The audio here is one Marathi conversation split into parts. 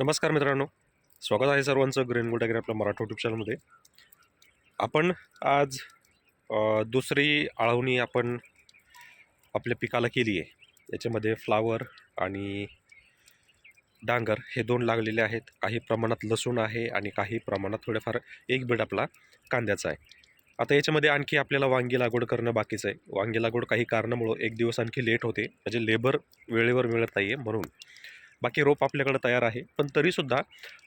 नमस्कार मित्रांनो. स्वागत आहे सर्वांचं ग्रीन गुटागिरी आपल्या मराठी युट्यूब चॅनलमध्ये आपण आज दुसरी आळवणी आपण आपल्या पिकाला केली आहे. याच्यामध्ये फ्लावर आणि डांगर हे दोन लागलेले आहेत. काही प्रमाणात लसूण आहे आणि काही प्रमाणात थोडेफार एक बेड आपला कांद्याचा आहे. आता याच्यामध्ये आणखी आपल्याला वांगी लागवड करणं बाकीचं आहे. वांगी लागवड काही कारणामुळं एक दिवस आणखी लेट होते. म्हणजे लेबर वेळेवर मिळत नाही आहे म्हणून. बाकी रोप आपल्याकडं तयार आहे. पण तरीसुद्धा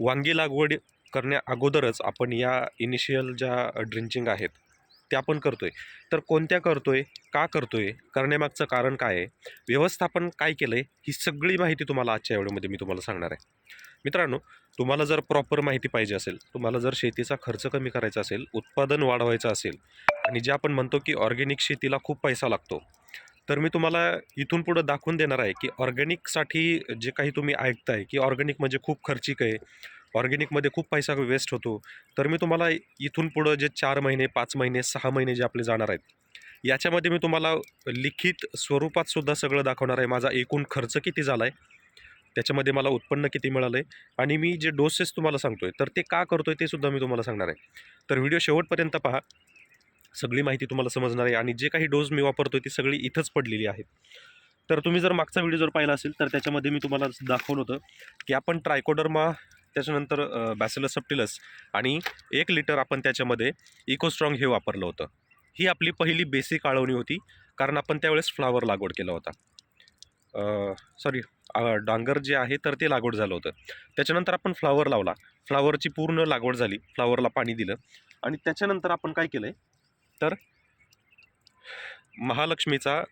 वांगी लागवड करण्या अगोदरच आपण या इनिशियल ज्या ड्रिंचिंग आहेत त्या आपण करतो आहे तर कोणत्या करतो आहे का करतो आहे करण्यामागचं कारण काय आहे व्यवस्थापन काय केलं आहे ही सगळी माहिती तुम्हाला आजच्या व्हिडिओमध्ये मी तुम्हाला सांगणार आहे. मित्रांनो तुम्हाला जर प्रॉपर माहिती पाहिजे असेल तुम्हाला जर शेतीचा खर्च कमी करायचा असेल उत्पादन वाढवायचं असेल आणि जे आपण म्हणतो की ऑर्गेनिक शेतीला खूप पैसा लागतो तर मी तुम्हाला इथून पुढं दाखवून देणार आहे की ऑर्गॅनिकसाठी जे काही तुम्ही ऐकताय की ऑर्गॅनिक म्हणजे खूप खर्चिक आहे ऑर्गॅनिकमध्ये खूप पैसा वेस्ट होतो तर मी तुम्हाला इथून पुढं जे चार महिने पाच महिने सहा महिने जे आपले जाणार आहेत याच्यामध्ये मी तुम्हाला लिखित स्वरूपात सुद्धा सगळं दाखवणार आहे. माझा एकूण खर्च किती झाला आहे त्याच्यामध्ये मला उत्पन्न किती मिळालं आहे आणि मी जे डोसेस तुम्हाला सांगतो आहे तर ते का करतो आहे ते सुद्धा मी तुम्हाला सांगणार आहे. तर व्हिडिओ शेवटपर्यंत पहा. सगळी माहिती तुम्हाला समजणार आहे आणि जे काही डोस मी वापरतो ती सगळी इथंच पडलेली आहेत. तर तुम्ही जर मागचा व्हिडिओ जर पाहिला असेल तर त्याच्यामध्ये मी तुम्हाला दाखवलं होतं की आपण ट्रायकोडर्मा त्याच्यानंतर बॅसिलस सप्टिलस आणि एक लिटर आपण त्याच्यामध्ये इकोस्ट्रॉंग हे वापरलं होतं. ही आपली पहिली बेसिक आळवणी होती कारण आपण त्यावेळेस फ्लावर लागवड केला होता. सॉरी डांगर जे आहे तर ते लागवड झालं होतं. त्याच्यानंतर आपण फ्लावर लावला. फ्लावरची पूर्ण लागवड झाली. फ्लावरला पाणी दिलं. आणि त्याच्यानंतर आपण काय केलं आहे तर महालक्ष्मीचा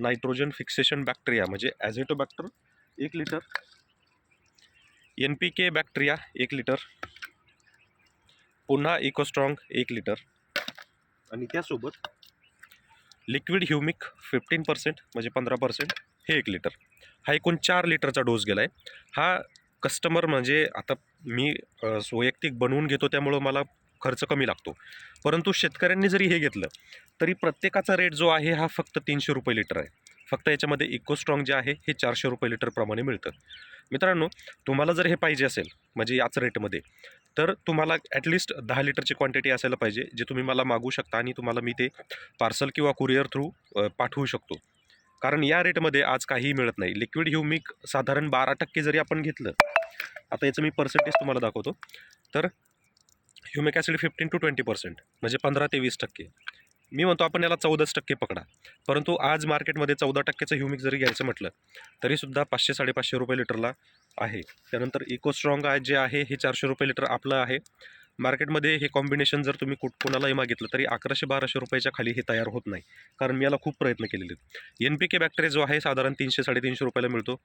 नायट्रोजन फिक्सेशन बॅक्टेरिया म्हणजे ॲझेटोबॅक्टर एक litre N P K bacteria एक लिटर पुन्हा इकोस्ट्रॉंग एक लिटर आणि त्यासोबत लिक्विड ह्युमिक फिफ्टीन पर्सेंट म्हणजे पंधरा पर्सेंट हे एक लिटर हा एकूण चार लिटरचा डोस गेला आहे हा कस्टमर म्हणजे आता मी वैयक्तिक बनवून घेतो त्यामुळं मला खर्च कमी लागतो. परंतु शेतकऱ्यांनी जरी हे घेतलं तरी प्रत्येकाचा रेट जो आहे हा फक्त तीनशे रुपये लिटर आहे. फक्त याच्यामध्ये इकोस्ट्रॉंग जे आहे हे चारशे रुपये लिटरप्रमाणे मिळतं. मित्रांनो तुम्हाला जर हे पाहिजे असेल म्हणजे याच रेटमध्ये तर तुम्हाला ॲटलिस्ट दहा लिटरची क्वांटिटी असायला पाहिजे जे तुम्ही मला मागू शकता आणि तुम्हाला मी ते पार्सल किंवा कुरिअर थ्रू पाठवू शकतो. कारण या रेटमध्ये आज काहीही मिळत नाही. लिक्विड ह्युमिक साधारण बारा टक्के जरी आपण घेतलं आता याचं मी पर्सेंटेज तुम्हाला दाखवतो. तर humic acid fifteen to twenty percent म्हणजे पंधरा ते वीस टक्के. मी म्हणतो आपण याला चौदाच टक्के पकडा. परंतु आज मार्केटमध्ये चौदा टक्केचं ह्युमिक जरी घ्यायचं म्हटलं तरीसुद्धा पाचशे साडेपाचशे रुपये लिटरला आहे. त्यानंतर इकोस्ट्रॉंग आहे जे आहे हे चारशे रुपये लिटर आपलं आहे. मार्केटमध्ये हे कॉम्बिनेशन जर तुम्ही कुठ कोणालाही मागितलं तरी अकराशे बाराशे रुपयाच्या खाली हे तयार होत नाही. कारण मी याला खूप प्रयत्न केलेले आहेत. एन पी के बॅक्टेरिया जो आहे साधारण तीनशे साडेतीनशे रुपयाला मिळतो.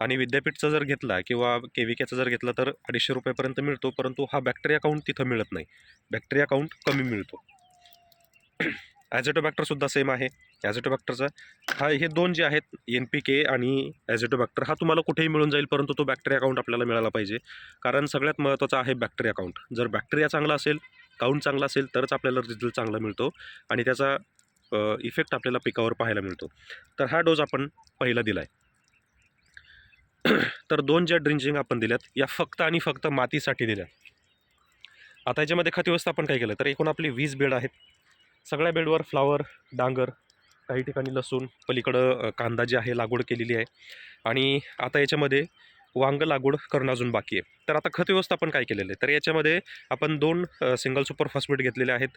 आणि विद्यापीठचा जर घेतला किंवा के व्ही केचा जर घेतला तर अडीचशे रुपयापर्यंत मिळतो. परंतु हा बॅक्टेरिया काउंट तिथं मिळत नाही. बॅक्टेरिया काउंट कमी मिळतो. ॲझेटोबॅक्टरसुद्धा सेम आहे. ॲझेटोबॅक्टरचा हा हे दोन जे आहेत एन पी के आणि ॲझेटोबॅक्टर हा तुम्हाला कुठेही मिळून जाईल परंतु तो बॅक्टेरिया अकाउंट आपल्याला मिळाला पाहिजे. कारण सगळ्यात महत्त्वाचा आहे बॅक्टेरिया अकाउंट जर बॅक्टेरिया चांगला असेल काउंट चांगला असेल तरच आपल्याला रिझल्ट चांगला मिळतो आणि त्याचा इफेक्ट आपल्याला पिकावर पाहायला मिळतो. तर हा डोस आपण पहिला दिला आहे तर दोन ज्या ड्रिंचिंग आपण दिल्यात या फक्त आणि फक्त मातीसाठी दिल्या आता याच्यामध्ये खत व्यवस्थापन काय केलं? तर एकूण आपली वीस बेड आहेत. सगळ्या बेडवर फ्लावर डांगर काही ठिकाणी लसूण पलीकडं कांदा जे आहे लागवड केलेली आहे. आणि आता याच्यामध्ये वांग लागवड करणं अजून बाकी आहे. तर आता खत व्यवस्थापन काय केलेलं आहे? तर याच्यामध्ये आपण दोन सिंगल सुपर फॉस्फेट घेतलेले आहेत.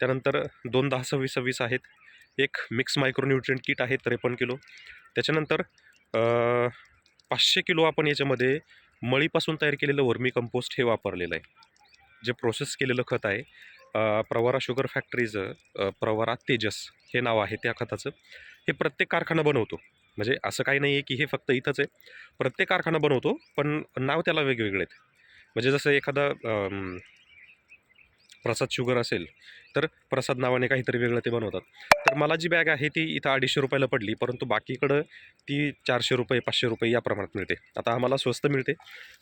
त्यानंतर दोन दहा सव्वीस सव्वीस आहेत. एक मिक्स मायक्रोन्यूट्रिएंट किट आहे त्रेपन्न किलो. त्याच्यानंतर पाचशे किलो आपण याच्यामध्ये मळीपासून तयार केलेलं वर्मी कंपोस्ट हे वापरलेलं आहे. जे प्रोसेस केलेलं खत आहे. प्रवरा शुगर फॅक्टरीचं प्रवरा तेजस हे नाव आहे त्या खताचं. हे प्रत्येक कारखाना बनवतो. म्हणजे असं काही नाही आहे की हे फक्त इथंच आहे. प्रत्येक कारखाना बनवतो पण नाव त्याला वेगवेगळे आहेत. म्हणजे जसं एखादा प्रसाद शुगर असेल तर प्रसाद नावाने काहीतरी वेगळं ते बनवतात. तर मला जी बॅग आहे ती इथं अडीचशे रुपयाला पडली परंतु बाकीकडं ती चारशे रुपये पाचशे रुपये या प्रमाणात मिळते. आता आम्हाला स्वस्त मिळते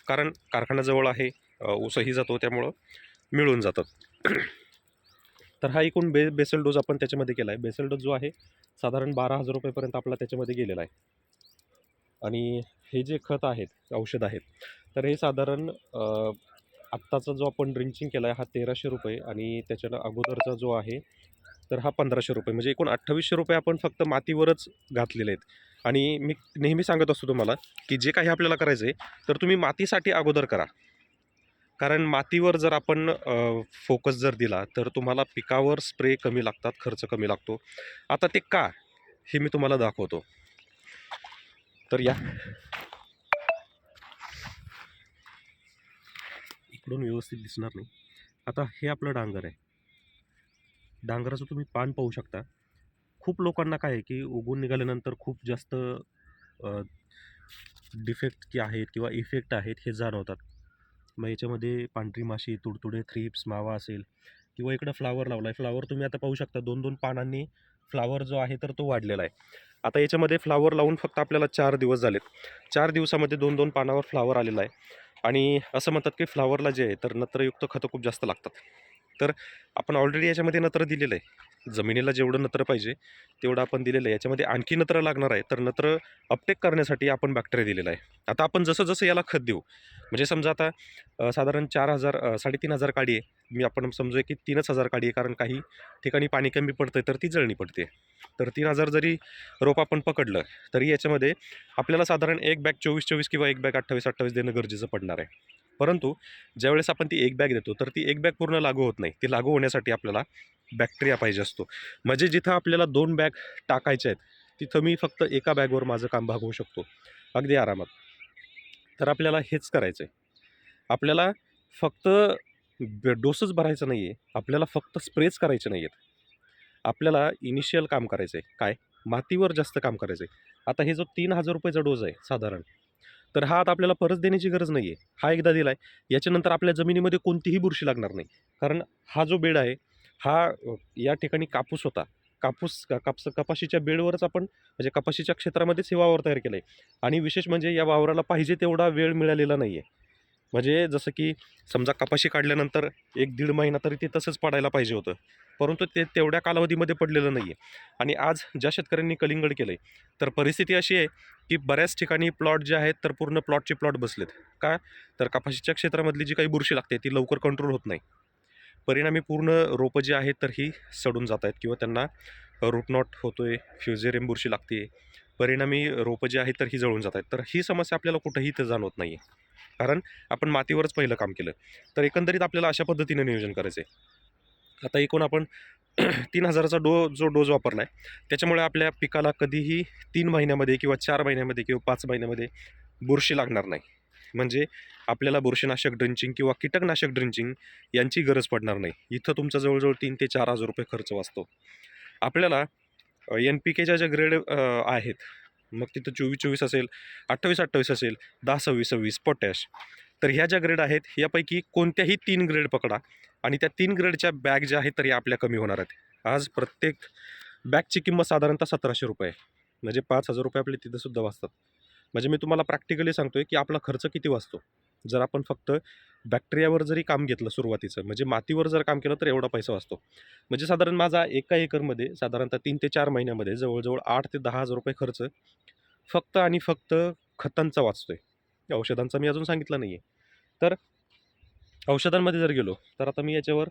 कारण कारखान्याजवळ आहे उसही ऊसही जातो त्यामुळं. मिळून जातात तर हा एकूण बे बेसल डोज आपण त्याच्यामध्ये केला आहे बेसल डोज जो आहे साधारण बारा हजार रुपयेपर्यंत आपला त्याच्यामध्ये गेलेला आहे. आणि हे जे खत आहेत औषध आहेत तर हे साधारण आत्ताचा जो आपण ड्रिंचिंग केला आहे हा तेराशे रुपये आणि त्याच्या अगोदरचा जो आहे तर हा पंधराशे रुपये. म्हणजे एकूण अठ्ठावीसशे रुपये आपण फक्त मातीवरच घातलेले आहेत. आणि मी नेहमी सांगत असतो तुम्हाला की जे काही आपल्याला करायचं आहे तर तुम्ही मातीसाठी अगोदर करा. कारण मातीवर जर आपण फोकस जर दिला तर तुम्हाला पिकावर स्प्रे कमी लागतात खर्च कमी लागतो. आता ते का? हे मी तुम्हाला दाखवतो. तर या. इकडून व्यवस्थित दिसणार नाही. आता हे आपलं डांगर आहे. डांगराचं तुम्ही पान पाहू शकता. खूप लोकांना काय आहे की उगून निघाल्यानंतर खूप जास्त डिफेक्ट की आहेत किंवा इफेक्ट आहेत हे जाणवतात. मग याच्यामध्ये पांढरी माशी तुडतुडे थ्रिप्स मावा असेल किंवा इकडं फ्लावर लावला आहे फ्लावर तुम्ही आता पाहू शकता दोन दोन पानांनी फ्लावर जो आहे तर तो वाढलेला आहे. आता याच्यामध्ये फ्लावर लावून फक्त आपल्याला चार दिवस झालेत. चार दिवसामध्ये दोन दोन पानावर फ्लावर आलेला आहे. आणि असं म्हणतात की फ्लावरला जे आहे तर नत्रयुक्त खतं खूप जास्त लागतात. तर आपण ऑलरेडी याच्यामध्ये नत्र दिलेलं आहे. जमिनीला जेवढं नत्र पाहिजे तेवढं आपण दिलेलं आहे. याच्यामध्ये आणखी नत्र लागणार आहे तर नत्र अपटेक करण्यासाठी आपण बॅक्टेरिया दिलेला आहे. आता आपण जसं जसं याला खत देऊ म्हणजे समजा आता साधारण चार हजार साडेतीन हजार काडी आहे. मी आपण समजूया की तीनच हजार काडी आहे कारण काही ठिकाणी पाणी कमी पडतं तर ती जळणी पडते. तर तीन हजार जरी रोप आपण पकडलं तरी याच्यामध्ये आपल्याला साधारण एक बॅग चोवीस चोवीस किंवा एक बॅग अठ्ठावीस अठ्ठावीस देणं गरजेचं पडणार आहे. परंतु ज्यावेळेस आपण ती एक बॅग देतो तर ती एक बॅग पूर्ण लागू होत नाही. ती लागू होण्यासाठी आपल्याला बॅक्टेरिया पाहिजे असतो. म्हणजे जिथं आपल्याला दोन बॅग टाकायच्या आहेत तिथं मी फक्त एका बॅगवर माझं काम भागवू शकतो. अगदी आरामात. तर आपल्याला हेच करायचं आहे आपल्याला फक्त डोसच भरायचं नाही आहे आपल्याला फक्त स्प्रेच करायचे नाही आहेत आपल्याला इनिशियल काम करायचं आहे काय? मातीवर जास्त काम करायचं आहे आता हे जो तीन हजार रुपयाचा डोस आहे साधारण तर हा आता आपल्याला परत देण्याची गरज नाही आहे हा एकदा दिला आहे याच्यानंतर आपल्या जमिनीमध्ये कोणतीही बुरशी लागणार नाही. कारण हा जो बेड आहे हा या ठिकाणी कापूस होता. कापूस का कापस कपाशीच्या बेडवरच आपण म्हणजे कपाशीच्या क्षेत्रामध्येच हे वावर तयार केलं आहे आणि विशेष म्हणजे या वावराला पाहिजे तेवढा वेळ मिळालेला नाही आहे म्हणजे जसं की समजा कपाशी काढल्यानंतर एक दीड महिना तरी ते तसंच पडायला पाहिजे होतं. परंतु ते तेवढ्या कालावधीमध्ये पडलेलं नाही आहे आणि आज ज्या शेतकऱ्यांनी कलिंगड केलं आहे तर परिस्थिती अशी आहे की बऱ्याच ठिकाणी प्लॉट जे आहेत तर पूर्ण प्लॉटचे प्लॉट बसलेत. का? तर कपाशीच्या क्षेत्रामधली जी काही बुरशी लागते ती लवकर कंट्रोल होत नाही. परिणामी पूर्ण रोपं जी आहेत तर ही सडून जात आहेत किंवा त्यांना रूटनॉट होतो आहे फ्युझेरियम बुरशी लागते. परिणामी रोपं जी आहेत तर ही जळून जात आहेत. तर ही समस्या आपल्याला कुठंही इथं जाणवत नाही आहे कारण आपण मातीवरच पहिलं काम केलं. तर एकंदरीत आपल्याला अशा पद्धतीने नियोजन करायचं आहे आता एकूण आपण तीन हजाराचा डो जो डोस वापरला आहे त्याच्यामुळे आपल्या पिकाला कधीही तीन महिन्यामध्ये किंवा चार महिन्यामध्ये किंवा पाच महिन्यामध्ये बुरशी लागणार नाही. म्हणजे आपल्याला बुरशीनाशक ड्रिंचिंग किंवा कीटकनाशक ड्रिंचिंग यांची गरज पडणार नाही. इथं तुमचा जवळजवळ तीन ते चार हजार रुपये खर्च वाचतो. आपल्याला एन पी केच्या ज्या ग्रेड आहेत मग तिथं चोवीस चोवीस असेल अठ्ठावीस अठ्ठावीस असेल दहा सव्वीस सव्वीस पोटॅश तर ह्या ज्या ग्रेड आहेत यापैकी कोणत्याही तीन ग्रेड पकडा आणि त्या तीन ग्रेडच्या बॅग ज्या आहेत तर या आपल्या कमी होणार आहेत. आज प्रत्येक बॅगची किंमत साधारणतः सतराशे रुपये आहे. म्हणजे पाच हजार रुपये आपले तिथंसुद्धा वाचतात. म्हणजे मी तुम्हाला प्रॅक्टिकली सांगतो आहे की आपला खर्च किती वाचतो. जर आपण फक्त बॅक्टेरियावर जरी काम घेतलं सुरुवातीचं म्हणजे मातीवर जर काम केलं तर एवढा पैसा वाचतो. म्हणजे साधारण माझा एका एकरमध्ये साधारणतः तीन ते चार महिन्यामध्ये जवळजवळ आठ ते दहा हजार रुपये खर्च फक्त आणि फक्त खतांचा वाचतो आहे औषधांचा मी अजून सांगितलं नाही आहे तर औषधांमध्ये जर गेलो तर आता मी याच्यावर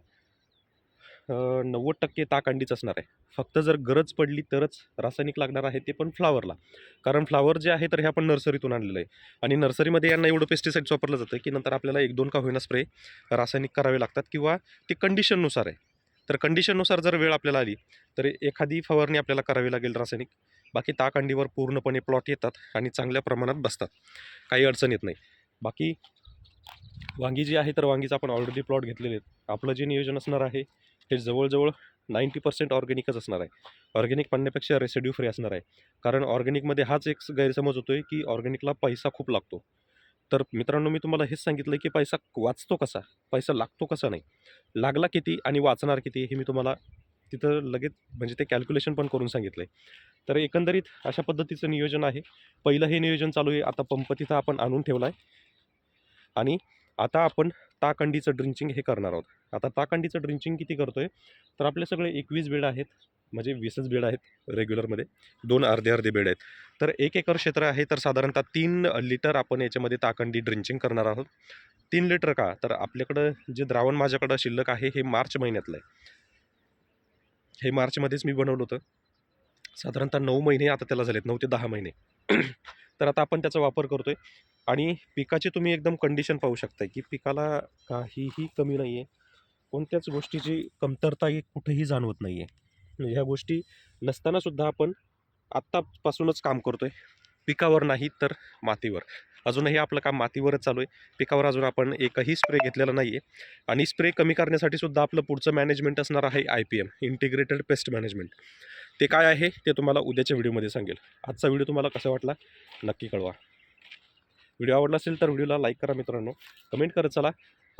नव्वद टक्के ताक अंडीच असणार आहे. फक्त जर गरज पडली तरच रासायनिक लागणार आहे ते पण फ्लावरला. कारण फ्लावर जे आहे तर हे आपण नर्सरीतून आणलेलं आहे. आणि नर्सरीमध्ये यांना एवढं पेस्टिसाईड्स वापरलं जातं की नंतर आपल्याला एक दोन का होईना स्प्रे रासायनिक करावे लागतात किंवा ते कंडिशननुसार आहे. तर कंडिशननुसार जर वेळ आपल्याला आली तर एखादी फवारणी आपल्याला करावी लागेल रासायनिक. बाकी ताक अंडीवर पूर्णपणे प्लॉट येतात आणि चांगल्या प्रमाणात बसतात. काही अडचण येत नाही. बाकी वांगी जी आहे तर वांगीचं आपण ऑलरेडी प्लॉट घेतलेले आहेत. आपलं जे नियोजन असणार आहे हे जवळजवळ नाईंटी पर्सेंट ऑर्गॅनिकच असणार आहे. ऑर्गॅनिक म्हणण्यापेक्षा रेसिड्यू फ्री असणार आहे. कारण ऑर्गॅनिकमध्ये हाच एक गैरसमज होतो आहे की ऑर्गॅनिकला पैसा खूप लागतो. तर मित्रांनो मी तुम्हाला हेच सांगितलं की पैसा वाचतो कसा? पैसा लागतो कसा नाही? लागला किती आणि वाचणार किती हे मी तुम्हाला तिथं लगेच म्हणजे ते कॅल्क्युलेशन पण करून सांगितलं आहे तर एकंदरीत अशा पद्धतीचं नियोजन आहे. पहिलं हे नियोजन चालू आहे. आता पंप तिथं आपण आणून ठेवला आहे आणि आता आपण ताकंडीचं ड्रिंचिंग हे करणार आहोत. आता ताकंडीचं ड्रिंचिंग किती करतो आहे तर आपले सगळे एकवीस बेड आहेत म्हणजे वीसच बेड आहेत रेग्युलरमध्ये. दोन अर्धे अर्धे बेड आहेत. तर एक एकर क्षेत्र आहे तर साधारणतः तीन लिटर आपण याच्यामध्ये ताकंडी ड्रिंचिंग करणार आहोत. तीन लिटर का? तर आपल्याकडं जे द्रावण माझ्याकडं शिल्लक आहे हे मार्च महिन्यातलं आहे. हे मार्चमध्येच मी बनवलं होतं. साधारणतः नऊ महिने आता त्याला झालेत नऊ ते दहा महिने. तर आता आपण त्याचा वापर करतो आहे आणि पिकाची तुम्ही एकदम कंडिशन पाहू शकता की पिकाला काहीही कमी नाही आहे कोणत्याच गोष्टीची कमतरता ही कुठेही जाणवत नाही आहे म्हणजे ह्या गोष्टी नसतानासुद्धा आपण आत्तापासूनच काम करतो आहे पिकावर नाही तर मातीवर. अजूनही आपलं काम मातीवरच चालू आहे. पिकावर अजून आपण एकही स्प्रे घेतलेला नाही आहे आणि स्प्रे कमी करण्यासाठी सुद्धा आपलं पुढचं मॅनेजमेंट असणार आहे I P M integrated pest management ते काय आहे ते तुम्हाला उद्याच्या व्हिडिओमध्ये सांगेल. आजचा व्हिडिओ तुम्हाला कसा वाटला? नक्की कळवा. व्हिडिओ आवडला असेल तर व्हिडिओला लाईक करा मित्रांनो. कमेंट करत चला.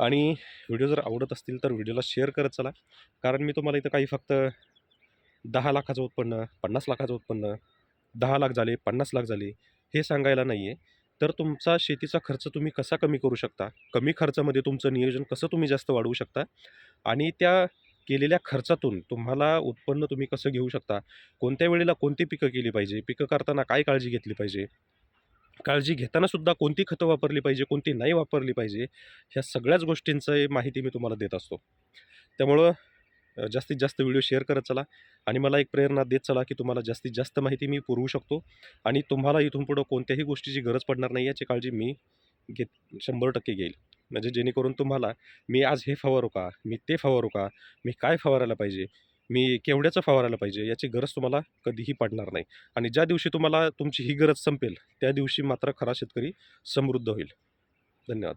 आणि व्हिडिओ जर आवडत असतील तर व्हिडिओला शेअर करत चला. कारण मी तुम्हाला इथं काही फक्त दहा लाखाचं उत्पन्न पन्नास लाखाचं उत्पन्न दहा लाख झाले पन्नास लाख झाले हे सांगायला नाही आहे तर तुमचा शेतीचा खर्च तुम्ही कसा कमी करू शकता? कमी खर्चामध्ये तुमचं नियोजन कसं तुम्ही जास्त वाढवू शकता? आणि त्या केलेल्या खर्चातून तुम्हाला उत्पन्न तुम्ही कसं घेऊ शकता? कोणत्या वेळेला कोणती पिकं केली पाहिजे? पिकं करताना काय काळजी घेतली पाहिजे? काळजी घेताना सुद्धा कोणती खतं वापरली पाहिजे कोणती नाही वापरली पाहिजे ह्या सगळ्याच गोष्टींचं माहिती मी तुम्हाला देत असतो. त्यामुळं जास्तीत जास्त व्हिडिओ शेअर करत चला आणि मला एक प्रेरणा देत चला की तुम्हाला जास्तीत जास्त माहिती मी पुरवू शकतो आणि तुम्हाला इथून पुढं कोणत्याही गोष्टीची गरज पडणार नाही याची काळजी मी घेत शंभर टक्के घेईल. म्हणजे जेणेकरून तुम्हाला मी आज हे फवारू का मी ते फवारू का मी काय फवारायला पाहिजे मी केवढ्याचं फवारायला पाहिजे याची गरज तुम्हाला कधीही पडणार नाही. आणि ज्या दिवशी तुम्हाला तुमची ही गरज संपेल त्या दिवशी मात्र खरा शेतकरी समृद्ध होईल. धन्यवाद.